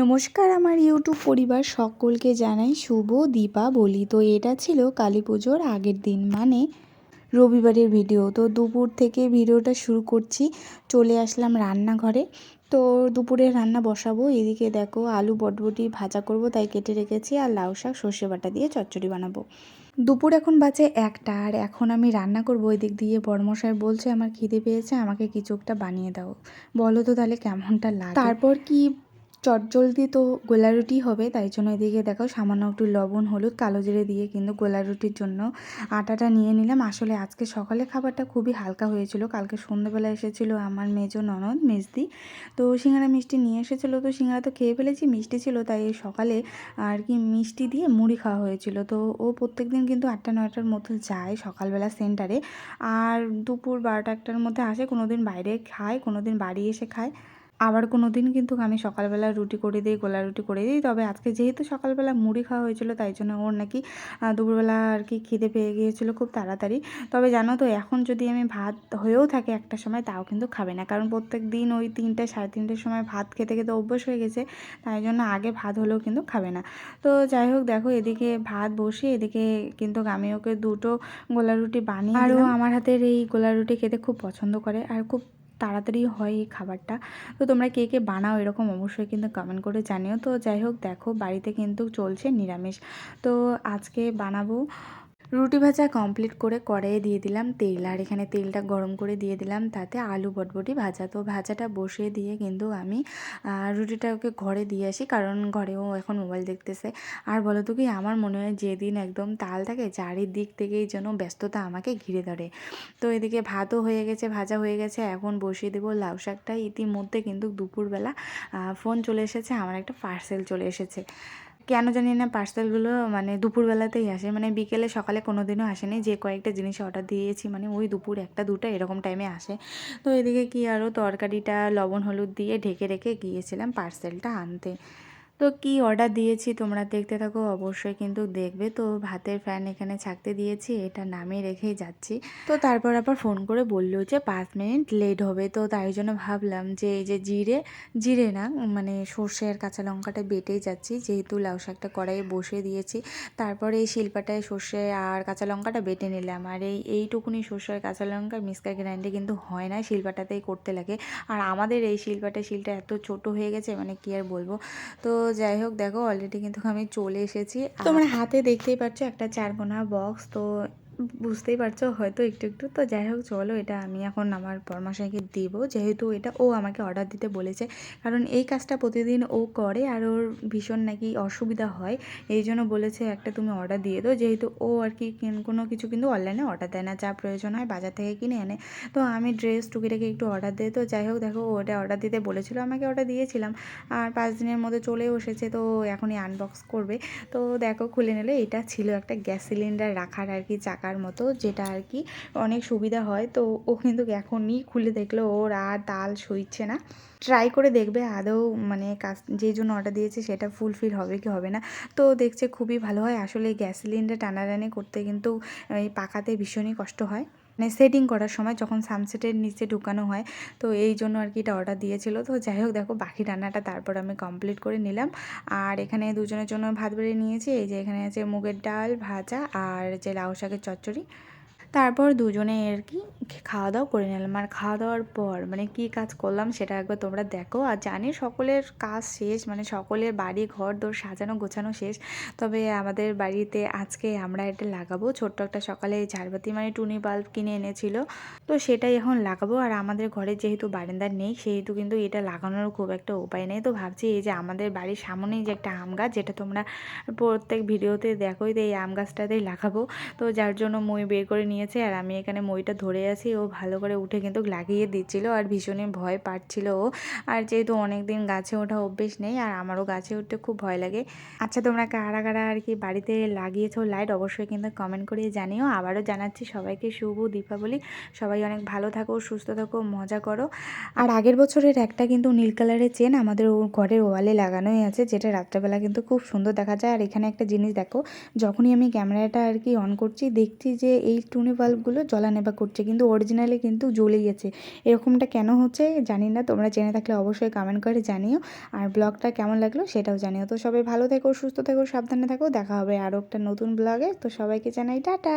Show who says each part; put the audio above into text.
Speaker 1: নমস্কার আমার ইউটিউব পরিবার সকলকে জানাই শুভ দীপাবলি। তো এটা ছিল কালী পুজোর আগের দিন মানে রবিবারের ভিডিও তো দুপুর থেকে ভিডিওটা শুরু করছি, চলে আসলাম রান্নাঘরে। তো দুপুরে রান্না বসাবো, এদিকে দেখো আলু বটবটি ভাজা করব, তাই কেটে রেখেছি, আর লাউ শাক, সর্ষে বাটা দিয়ে চচ্চড়ি বানাবো। দুপুর এখন বাজে একটা, আর এখন আমি রান্না করব ওই দিক দিয়ে বড়মশাই বলছে, আমার খিদে পেয়েছে, আমাকে কিছু একটা বানিয়ে দাও। বলো তো তাহলে কেমনটা লাগে? তারপর কি চটজলদি তো গোলা রুটি হবে, তাই জন্য এদিকে দেখো সামান্য একটু লবণ, হলুদ, কালো জিরে দিয়ে কিন্তু গোলা রুটির জন্য আটাটা নিয়ে নিলাম। আসলে আজকে সকালে খাবারটা খুবই হালকা হয়েছিল, কালকে সন্ধ্যেবেলা এসেছিল আমার মেজো ননদ, মেজদি। তো সিঙ্গারা মিষ্টি নিয়ে এসেছিল, তো সিঙ্গারা তো খেয়ে ফেলেছি, মিষ্টি ছিল, তাই সকালে আর কি মিষ্টি দিয়ে মুড়ি খাওয়া হয়েছিল। তো ও প্রত্যেক দিন কিন্তু আটটা নয়টার মধ্যে যায় সকালবেলা সেন্টারে, আর দুপুর বারোটা একটার মধ্যে আসে কোনো দিন বাইরে খায় কোনো দিন বাড়ি এসে খায়। আবার কোনো দিন কিন্তু আমি সকালবেলা রুটি করে দিই গোলা রুটি করে দিই। তবে আজকে যেহেতু সকালবেলা মুড়ি খাওয়া হয়েছিল তাই জন্য ওর নাকি দুপুরবেলা আর কি খিদে পেয়ে গিয়েছিল খুব তাড়াতাড়ি। তবে জানো তো এখন যদি আমি ভাত হয়েও থাকে একটা সময় তাও কিন্তু খাবে না। কারণ প্রত্যেক দিন ওই তিনটে সাড়ে তিনটের সময় ভাত খেতে খেতে অভ্যাস হয়ে গেছে তাই জন্য আগে ভাত হলেও কিন্তু খাবে না। তো যাই হোক দেখো এদিকে ভাত বসে এদিকে কিন্তু আমি ওকে দুটো গোলা রুটি বানিয়ে আরও আমার হাতের এই গোলা রুটি খেতে খুব পছন্দ করে আর খুব তাড়াতাড়ি হয় এই খাবারটা। তো তোমরা কে কে বানাও এরকম অবশ্যই কিন্তু কমেন্ট করে জানিও। তো যাই হোক, দেখো বাড়িতে কিন্তু চলছে নিরামিষ। তো আজকে বানাবো রুটি ভাজা কমপ্লিট করে কড়াইয়ে দিয়ে দিলাম তেল, আর এখানে তেলটা গরম করে দিয়ে দিলাম তাতে আলু বটবটি ভাজা। তো ভাজাটা বসিয়ে দিয়ে কিন্তু আমি রুটিটাকে ঘরে দিয়ে আসি, কারণ ঘরেও এখন মোবাইল দেখতেছে। আর বলো তো কি, আমার মনে হয় যেদিন একদম তাল থাকে, চারিদিক থেকেই যেন ব্যস্ততা আমাকে ঘিরে ধরে। তো এদিকে ভাতও হয়ে গেছে, ভাজা হয়ে গেছে, এখন বসিয়ে দেবো লাউ শাকটা। ইতিমধ্যে কিন্তু দুপুরবেলা ফোন চলে এসেছে, আমার একটা পার্সেল চলে এসেছে। কেন জানি না পার্সেলগুলো মানে দুপুরবেলাতেই আসে। মানে বিকেলে সকালে কোনো দিনও আসেনি যে কয়েকটা জিনিস অর্ডার দিয়েছি মানে ওই দুপুর একটা, দুটো এরকম টাইমে আসে। তো এদিকে কি আরও তরকারিটা, লবণ, হলুদ দিয়ে ঢেকে রেখে গিয়েছিলাম পার্সেলটা আনতে। তো কি অর্ডার দিয়েছি তোমরা দেখতে থাকো, অবশ্যই কিন্তু দেখবে। তো ভাতের ফ্যান এখানে ছাকতে দিয়েছি, এটা নামিয়ে রেখেই যাচ্ছি। তো তারপর আবার ফোন করে বলল যে পাঁচ মিনিট লেট হবে, তো তাই জন্য ভাবলাম যে এই যে জিরে জিরে না মানে সর্ষে আর কাঁচা লঙ্কাটা বেটেই যাচ্ছি, যেহেতু লাউ শাকটা কড়াইয়ে বসিয়ে দিয়েছি। তারপরে এই শিল্পাটায় সর্ষে আর কাঁচা লঙ্কাটা বেটে নিলাম। আর এই, এইটুকুনি সর্ষে আর কাঁচা লঙ্কা মিসকা গ্রাইন্ডে কিন্তু হয় না, শিল্পাটাতেই করতে লাগে। আর আমাদের এই শিল্পাটা শিলটা এত ছোট হয়ে গেছে মানে কি আর বলব? তো যাই হোক দেখো অলরেডি কিন্তু আমি চলে এসেছি। তোমরা হাতে দেখতেই পাচ্ছ একটা চারকোনা বক্স তো বুঝতেই পারছ, হয়তো একটু একটু। তো যাই হোক, চলো এটা আমি এখন আমার পরমাশাইকে দেবো। যেহেতু এটা ও আমাকে অর্ডার দিতে বলেছে, কারণ এই কাজটা প্রতিদিন ও করে আর ওর ভীষণ নাকি অসুবিধা হয়, এই জন্য বলেছে একটা তুমি অর্ডার দিয়ে দাও। যেহেতু ও আর কি কোনো কিছু কিন্তু অনলাইনে অর্ডার দেয় না, যা প্রয়োজন হয় বাজার থেকে কিনে এনে। তো আমি ড্রেস টুকিটাকে একটু অর্ডার দিই। তো যাই হোক, দেখো ওটা অর্ডার দিতে বলেছিল, আমাকে অর্ডার দিয়েছিলাম। আর পাঁচ দিনের মধ্যে চলেও এসেছে, তো এখনই আনবক্স করবে। তো দেখো, খুলে নিলে এটা ছিল একটা গ্যাস সিলিন্ডার রাখার আর কি চাকার মতো, যেটা আর কি অনেক সুবিধা হয়। তো ও কিন্তু এখনই খুলে দেখল, ওর আর তাল সইছে না। ট্রাই করে দেখবে, আদৌ মানে কাজ, যে জন্য অর্ডার দিয়েছে সেটা ফুলফিল হবে কি হবে না। তো দেখছে খুবই ভালো হয়। আসলে গ্যাস সিলিন্ডার টানাটানি করতে কিন্তু পাকাতে ভীষণই কষ্ট হয়। মানে সেটিং করার সময় যখন সানসেটের নিচে ঢুকানো হয়, তো এই জন্য আর কি এটা অর্ডার দিয়েছিল। তো যাই হোক, দেখো বাকি রান্নাটা তারপর আমি কমপ্লিট করে নিলাম। আর এখানে দুজনের জন্য ভাত বেড়ে নিয়েছি। এই যে এখানে আছে মুগের ডাল, ভাজা আর যে লাউ শাকের চচ্চড়ি। তারপর দুজনে আর কি খাওয়া দাওয়া করে নিলাম। আর খাওয়া দাওয়ার পর মানে কি কাজ করলাম সেটা একবার তোমরা দেখো। আর জানি সকলের কাজ শেষ মানে সকলের বাড়ি, ঘর দোর সাজানো গোছানো শেষ। তবে আমাদের বাড়িতে আজকে আমরা এটা লাগাবো। ছোট্ট একটা সকালে ঝাড়বাতি মানে টুনি বাল্ব কিনে এনেছিল। তো সেটাই এখন লাগাবো। আর আমাদের ঘরে যেহেতু বারান্দা নেই, সেহেতু কিন্তু এটা লাগানোর খুব একটা উপায় নেই। তো ভাবছি এই যে আমাদের বাড়ির সামনেই যে একটা আম গাছ, যেটা তোমরা প্রত্যেক ভিডিওতে দেখোই তো এই আম গাছটাতেই লাগাবো। তো যার জন্য মই বের করে নিয়ে নিয়েছে আর আমি এখানে মইটা ধরে আছি। ও ভালো করে উঠে কিন্তু লাগিয়ে দিচ্ছিল আর ভীষণই ভয় পাচ্ছিল ও। আর যেহেতু অনেক দিন গাছে ওঠা অভ্যেস নেই আর আমারও গাছে উঠতে খুব ভয় লাগে। আচ্ছা তোমরা কারা কারা আর কি বাড়িতে লাগিয়েছো লাইট অবশ্যই কিন্তু কমেন্ট করে জানিও। আবারও জানাচ্ছি সবাইকে শুভ দীপাবলি। সবাই অনেক ভালো থাকো, সুস্থ থাকো, মজা করো। আর আগের বছরের একটা কিন্তু নীল কালারের চেন আমাদের ঘরের ওয়ালে লাগানোই আছে, যেটা রাত্রেবেলা কিন্তু খুব সুন্দর দেখা যায়। আর এখানে একটা জিনিস দেখো, যখনই আমি ক্যামেরাটা আর কি অন করছি, দেখছি যে এই টুনি আলুমিনিয়াম বাল্বগুলো জ্বলা নেবা করছে, কিন্তু অরিজিনালি কিন্তু জ্বলে গেছে এরকমটা কেন হচ্ছে জানি না, তোমরা জেনে থাকলে অবশ্যই কমেন্ট করে জানিও। আর ব্লগটা কেমন লাগল সেটাও জানিও। তো সবাই ভালো থেকো, সুস্থ থেকো, সাবধানে থাকো, দেখা হবে আরও একটা নতুন ব্লগে তো সবাইকে জানাই টাটা!